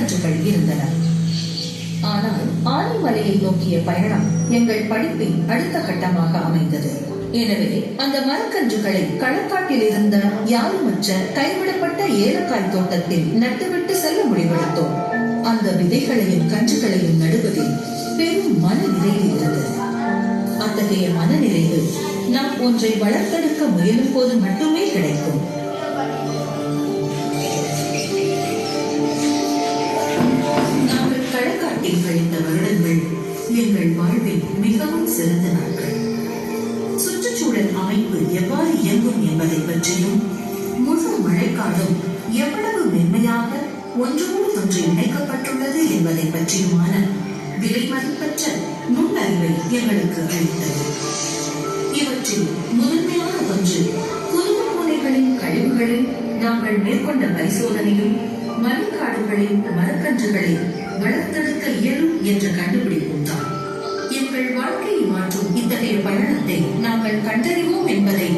மரக்கன்றுகள் இருந்தன. ஆனால் ஆனைமலையை நோக்கிய பயணம் எங்கள் படிப்பின் அடுத்த கட்டமாக அமைந்தது. எனவே அந்த மரக்கன்றுகளை களக்காட்டில் இருந்த யாருமற்ற கைவிடப்பட்ட ஏலக்காய் தோட்டத்தில் நட்டுவிட்டு செல்ல முடிவெடுத்தோம். அந்த விதைகளையும் கன்றுகளையும் நடுவதில் பெரும் மன நிறைவு இருந்தது. அத்தகைய மனநிறைவு நாம் ஒன்றை வளர்த்தெடுக்க முயலும் போது மட்டுமே கிடைக்கும். எங்கள் வாழ்வில் மிகவும் சிறந்த நாட்கள். சுற்றுச்சூழல் அமைப்பு எவ்வாறு இயங்கும் என்பதை பற்றியும் முழு மழைக்காலம் எவ்வளவு மென்மையாக ஒன்றோடு ஒன்று இணைக்கப்பட்டுள்ளது என்பதை பற்றியுமான விலை மதிப்பற்ற நுண்ணறிவை எங்களுக்கு அளித்தது. இவற்றில் முதன்மையான ஒன்று குருமூனைகளின் கழிவுகளில் நாங்கள் மேற்கொண்ட பரிசோதனையும் மலைக்காடுகளின் மரக்கன்றுகளை வளர்த்தெடுக்க இயலும் என்ற கண்டுபிடிப்பு நாங்கள் கண்டறிவோம் என்பதை